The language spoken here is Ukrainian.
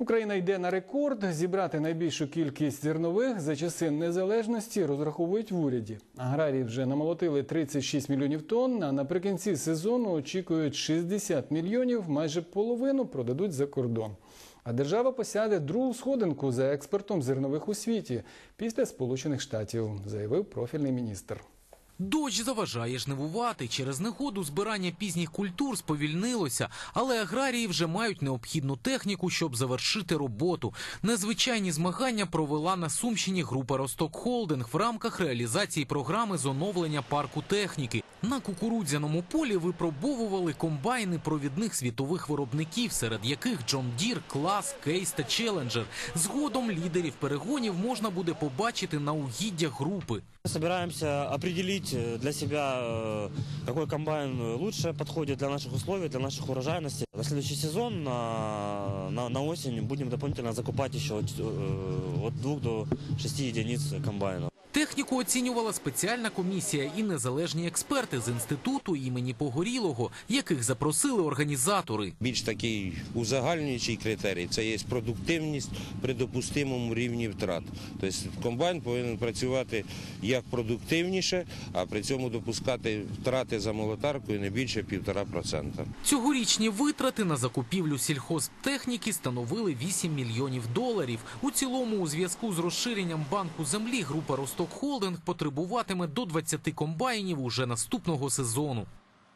Україна йде на рекорд. Зібрати найбільшу кількість зернових за часи незалежності розраховують в уряді. Аграрії вже намолотили 36 мільйонів тонн. А наприкінці сезону очікують 60 мільйонів. Майже половину продадуть за кордон. А держава посяде другу сходинку за експортом зернових у світі після Сполучених Штатів, заявив профільний міністр. Дощ заважає жнивувати. Через негоду збирання пізніх культур сповільнилося, але аграрії вже мають необхідну техніку, щоб завершити роботу. Незвичайні змагання провела на Сумщині група Росток Холдинг в рамках реалізації програми з оновлення парку техніки. На кукурудзяному полі випробовували комбайни провідних світових виробників, серед яких John Deere, Клас, Кейс та Челенджер. Згодом лідерів перегонів можна буде побачити на угіддях групи. Мы собираемся определить э, для себя, э, какой комбайн лучше подходит для наших условий, для наших урожайностей. На следующий сезон, на, на, на осень, будем дополнительно закупать еще от, э, от 2 до 6 единиц комбайнов. Техніку оцінювала спеціальна комісія і незалежні експерти з інституту імені Погорілого, яких запросили організатори. Більш такий узагальнюючий критерій це є продуктивність при допустимому рівні втрат. Тобто комбайн повинен працювати як продуктивніше, а при цьому допускати втрати за молотаркою не більше 1,5%. Цьогорічні витрати на закупівлю сільхозтехніки становили 8 мільйонів доларів. У цілому, у зв'язку з розширенням банку землі, група Росток Холдинг потребуватиме до 20 комбайнів уже наступного сезону.